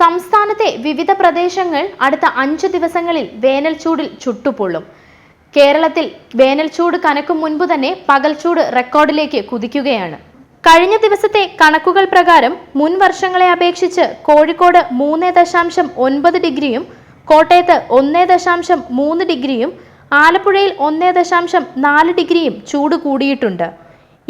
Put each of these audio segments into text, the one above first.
സംസ്ഥാനത്തെ വിവിധ പ്രദേശങ്ങൾ അടുത്ത അഞ്ചു ദിവസങ്ങളിൽ വേനൽ ചൂടിൽ ചുട്ടുപൊള്ളും. കേരളത്തിൽ വേനൽ ചൂട് കനക്കും മുൻപ് തന്നെ ചൂട് റെക്കോർഡിലേക്ക് കുതിക്കുകയാണ്. കഴിഞ്ഞ ദിവസത്തെ കണക്കുകൾ പ്രകാരം മുൻ വർഷങ്ങളെ അപേക്ഷിച്ച് കോഴിക്കോട് മൂന്ന് ദശാംശം ഒൻപത് ഡിഗ്രിയും കോട്ടയത്ത് ഒന്ന് ദശാംശം മൂന്ന് ഡിഗ്രിയും ആലപ്പുഴയിൽ ഒന്ന് ദശാംശം നാല് ഡിഗ്രിയും ചൂട് കൂടിയിട്ടുണ്ട്.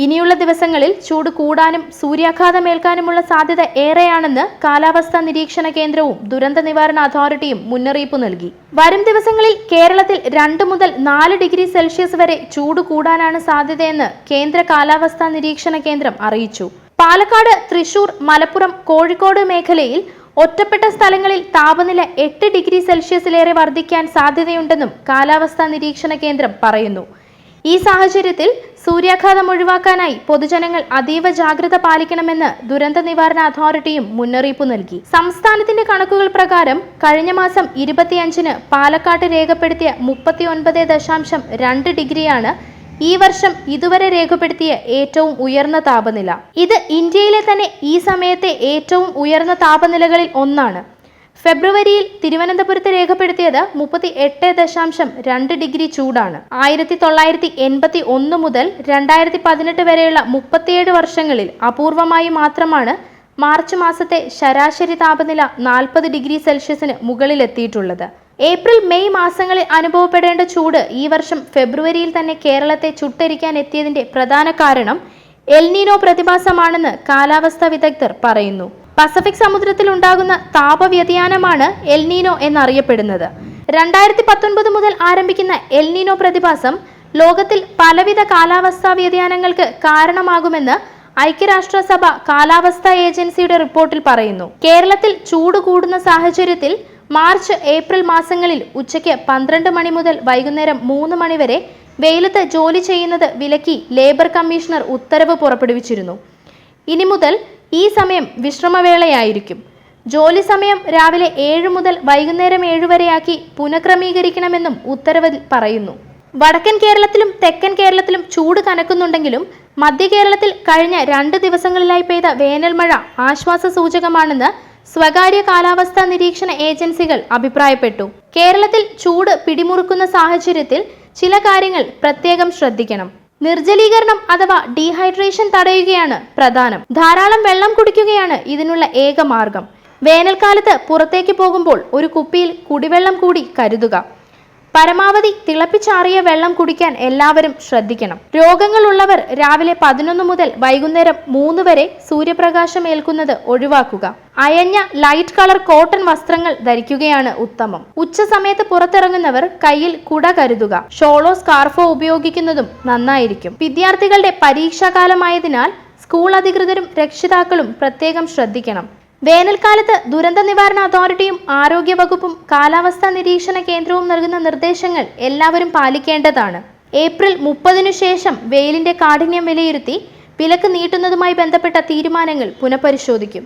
ഇനിയുള്ള ദിവസങ്ങളിൽ ചൂട് കൂടാനും സൂര്യാഘാതമേൽക്കാനുമുള്ള സാധ്യത ഏറെയാണെന്ന് കാലാവസ്ഥാ നിരീക്ഷണ കേന്ദ്രവും ദുരന്ത നിവാരണ അതോറിറ്റിയും മുന്നറിയിപ്പ് നൽകി. വരും ദിവസങ്ങളിൽ കേരളത്തിൽ രണ്ട് മുതൽ നാല് ഡിഗ്രി സെൽഷ്യസ് വരെ ചൂട് കൂടാനാണ് സാധ്യതയെന്ന് കേന്ദ്ര കാലാവസ്ഥാ നിരീക്ഷണ കേന്ദ്രം അറിയിച്ചു. പാലക്കാട് തൃശൂർ മലപ്പുറം കോഴിക്കോട് മേഖലയിൽ ഒറ്റപ്പെട്ട സ്ഥലങ്ങളിൽ താപനില എട്ട് ഡിഗ്രി സെൽഷ്യസിലേറെ വർദ്ധിക്കാൻ സാധ്യതയുണ്ടെന്നും കാലാവസ്ഥാ നിരീക്ഷണ കേന്ദ്രം പറയുന്നു. ഈ സാഹചര്യത്തിൽ സൂര്യാഘാതം ഒഴിവാക്കാനായി പൊതുജനങ്ങൾ അതീവ ജാഗ്രത പാലിക്കണമെന്ന് ദുരന്ത നിവാരണ അതോറിറ്റിയും മുന്നറിയിപ്പ് നൽകി. സംസ്ഥാനത്തിന്റെ കണക്കുകൾ പ്രകാരം കഴിഞ്ഞ മാസം ഇരുപത്തിയഞ്ചിന് പാലക്കാട്ട് രേഖപ്പെടുത്തിയ മുപ്പത്തി ഒൻപത് ദശാംശം രണ്ട് ഡിഗ്രിയാണ് ഈ വർഷം ഇതുവരെ രേഖപ്പെടുത്തിയ ഏറ്റവും ഉയർന്ന താപനില. ഇത് ഇന്ത്യയിലെ തന്നെ ഈ സമയത്തെ ഏറ്റവും ഉയർന്ന താപനിലകളിൽ ഒന്നാണ്. ഫെബ്രുവരിയിൽ തിരുവനന്തപുരത്ത് രേഖപ്പെടുത്തിയത് മുപ്പത്തി എട്ട് ദശാംശം രണ്ട് ഡിഗ്രി ചൂടാണ്. ആയിരത്തി തൊള്ളായിരത്തി എൺപത്തി ഒന്ന് മുതൽ രണ്ടായിരത്തി പതിനെട്ട് വരെയുള്ള മുപ്പത്തിയേഴ് വർഷങ്ങളിൽ അപൂർവമായി മാത്രമാണ് മാർച്ച് മാസത്തെ ശരാശരി താപനില നാൽപ്പത് ഡിഗ്രി സെൽഷ്യസിന് മുകളിലെത്തിയിട്ടുള്ളത്. ഏപ്രിൽ മെയ് മാസങ്ങളിൽ അനുഭവപ്പെടേണ്ട ചൂട് ഈ വർഷം ഫെബ്രുവരിയിൽ തന്നെ കേരളത്തെ ചുട്ടരിക്കാൻ എത്തിയതിന്റെ പ്രധാന കാരണം എൽനീനോ പ്രതിഭാസമാണെന്ന് കാലാവസ്ഥാ വിദഗ്ധർ പറയുന്നു. പസഫിക് സമുദ്രത്തിൽ ഉണ്ടാകുന്ന താപവ്യതിയാനമാണ് എൽനീനോ എന്നറിയപ്പെടുന്നത്. രണ്ടായിരത്തി പത്തൊൻപത് മുതൽ ആരംഭിക്കുന്ന എൽനീനോ പ്രതിഭാസം ലോകത്തിൽ പലവിധ കാലാവസ്ഥാ വ്യതിയാനങ്ങൾക്ക് കാരണമാകുമെന്ന് ഐക്യരാഷ്ട്രസഭ കാലാവസ്ഥാ ഏജൻസിയുടെ റിപ്പോർട്ടിൽ പറയുന്നു. കേരളത്തിൽ ചൂട് കൂടുന്ന സാഹചര്യത്തിൽ മാർച്ച് ഏപ്രിൽ മാസങ്ങളിൽ ഉച്ചയ്ക്ക് പന്ത്രണ്ട് മണി മുതൽ വൈകുന്നേരം മൂന്ന് മണി വരെ വെയിലത്ത് ജോലി ചെയ്യുന്നത് വിലക്കി ലേബർ കമ്മീഷണർ ഉത്തരവ് പുറപ്പെടുവിച്ചിരുന്നു. ഇനി മുതൽ ഈ സമയം വിശ്രമവേളയായിരിക്കും. ജോലി സമയം രാവിലെ ഏഴ് മുതൽ വൈകുന്നേരം ഏഴ് വരെയാക്കി പുനഃക്രമീകരിക്കണമെന്നും ഉത്തരവിൽ പറയുന്നു. വടക്കൻ കേരളത്തിലും തെക്കൻ കേരളത്തിലും ചൂട് കനക്കുന്നുണ്ടെങ്കിലും മധ്യ കേരളത്തിൽ കഴിഞ്ഞ രണ്ട് ദിവസങ്ങളിലായി പെയ്ത വേനൽ മഴ ആശ്വാസ സൂചകമാണെന്ന് സ്വകാര്യ കാലാവസ്ഥാ നിരീക്ഷണ ഏജൻസികൾ അഭിപ്രായപ്പെട്ടു. കേരളത്തിൽ ചൂട് പിടിമുറുക്കുന്ന സാഹചര്യത്തിൽ ചില കാര്യങ്ങൾ പ്രത്യേകം ശ്രദ്ധിക്കണം. നിർജലീകരണം അഥവാ ഡീഹൈഡ്രേഷൻ തടയുകയാണ് പ്രധാനം. ധാരാളം വെള്ളം കുടിക്കുകയാണ് ഇതിനുള്ള ഏക മാർഗം. വേനൽക്കാലത്ത് പുറത്തേക്ക് പോകുമ്പോൾ ഒരു കുപ്പിയിൽ കുടിവെള്ളം കൂടി കരുതുക. പരമാവധി തിളപ്പിച്ചാറിയ വെള്ളം കുടിക്കാൻ എല്ലാവരും ശ്രദ്ധിക്കണം. രോഗങ്ങളുള്ളവർ രാവിലെ പതിനൊന്ന് മുതൽ വൈകുന്നേരം മൂന്ന് വരെ സൂര്യപ്രകാശം ഏൽക്കുന്നത് ഒഴിവാക്കുക. അയഞ്ഞ ലൈറ്റ് കളർ കോട്ടൺ വസ്ത്രങ്ങൾ ധരിക്കുകയാണ് ഉത്തമം. ഉച്ച സമയത്ത് പുറത്തിറങ്ങുന്നവർ കയ്യിൽ കുട കരുതുക. ഷോളോ സ്കാർഫോ ഉപയോഗിക്കുന്നതും നന്നായിരിക്കും. വിദ്യാർത്ഥികളുടെ പരീക്ഷാകാലമായതിനാൽ സ്കൂൾ അധികൃതരും രക്ഷിതാക്കളും പ്രത്യേകം ശ്രദ്ധിക്കണം. വേനൽക്കാലത്ത് ദുരന്ത നിവാരണ അതോറിറ്റിയും ആരോഗ്യ വകുപ്പും കാലാവസ്ഥാ നിരീക്ഷണ കേന്ദ്രവും നൽകുന്ന നിർദ്ദേശങ്ങൾ എല്ലാവരും പാലിക്കേണ്ടതാണ്. ഏപ്രിൽ മുപ്പതിനു ശേഷം വെയിലിന്റെ കാഠിന്യം വിലയിരുത്തി വിലക്ക് നീട്ടുന്നതുമായി ബന്ധപ്പെട്ട തീരുമാനങ്ങൾ പുനഃപരിശോധിക്കും.